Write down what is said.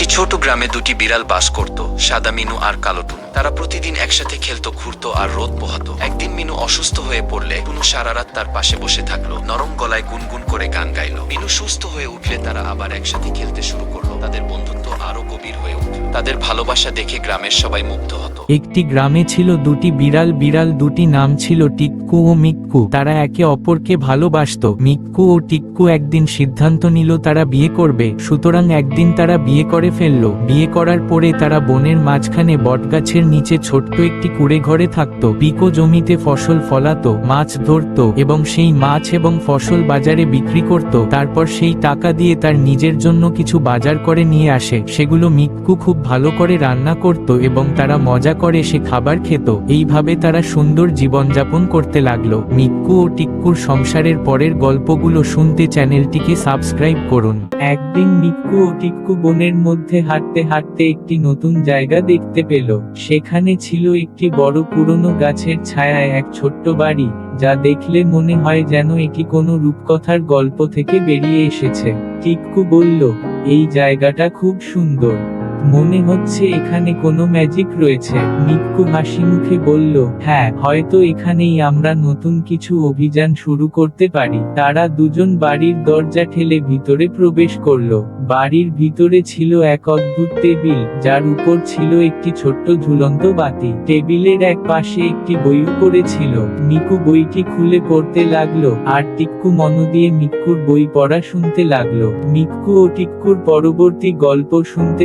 একটি ছোট গ্রামে দুটি বিড়াল বাস করত, সাদা মিনু আর কালো টুনু। তারা প্রতিদিন একসাথে খেলতো, ঘুরতো আর রোদ পোহাতো। একদিন মিনু অসুস্থ হয়ে পড়লে টুনু সারা রাত তার পাশে বসে থাকল, নরম গলায় গুনগুন করে গান গাইল। মিনু সুস্থ হয়ে উঠলে তারা আবার একসাথে খেলতে শুরু করল। তাদের বন্ধুত্ব আরও গভীর হয়ে উঠল তাদের ভালোবাসা দেখে গ্রামের সবাই মুগ্ধ হতো। একটি গ্রামে ছিল দুটি বিড়াল বিড়াল দুটি নাম ছিল টিক্কু ও মিক্কু। তারা একে অপরকে ভালোবাসতো। মিক্কু ও টিক্কু একদিন সিদ্ধান্ত নিল তারা বিয়ে করবে। সুতরাং একদিন তারা বিয়ে করে ফেলল। বিয়ে করার পরে তারা বনের মাঝখানে বটগাছের নিচে ছোট্ট একটি কুড়ে ঘরে থাকতো। পিকো জমিতে ফসল ফলাতো, মাছ ধরতো এবং সেই মাছ এবং ফসল বাজারে বিক্রি করত। তারপর সেই টাকা দিয়ে তার নিজের জন্য কিছু বাজার করে নিয়ে আসে, সেগুলো মিক্কু খুব ভালো করে রান্না করত এবং তারা মজা করে সে খাবার খেত। এইভাবে তারা সুন্দর জীবনযাপন করতে লাগল। মিক্কু ও টিক্কুর সংসারের পরের গল্পগুলো শুনতে চ্যানেলটিকে সাবস্ক্রাইব করুন। একদিন মিক্কু ও টিক্কু বনের মধ্যে হাঁটতে হাঁটতে একটি নতুন জায়গা দেখতে পেল। সেখানে ছিল একটি বড় পুরনো গাছের ছায়ায় এক ছোট্ট বাড়ি। যা দেখলে মনে হয় যেন এটি কোনো রূপকথার গল্প থেকে বেরিয়ে এসেছে। টিককু বলল, এই জায়গাটা খুব সুন্দর। মনে হচ্ছে এখানে কোনো ম্যাজিক রয়েছে। মিক্কু হাসি মুখে বলল হ্যাঁ হয়তো এখানেই আমরা নতুন কিছু অভিযান শুরু করতে পারি। তারা দুজন বাড়ির দরজা ঠেলে ভিতরে প্রবেশ করল। বাড়ির ভিতরে ছিল এক অদ্ভুত টেবিল, যার উপর ছিল একটি ছোট্ট ঝুলন্ত বাতি। টেবিলের এক পাশে একটি বই উপরে ছিল মিকু বইটি খুলে পড়তে লাগল, আর টিক্কু মন দিয়ে মিক্কুর বই পড়া শুনতে লাগল। মিক্কু ও টিক্কুর পরবর্তী গল্প শুনতে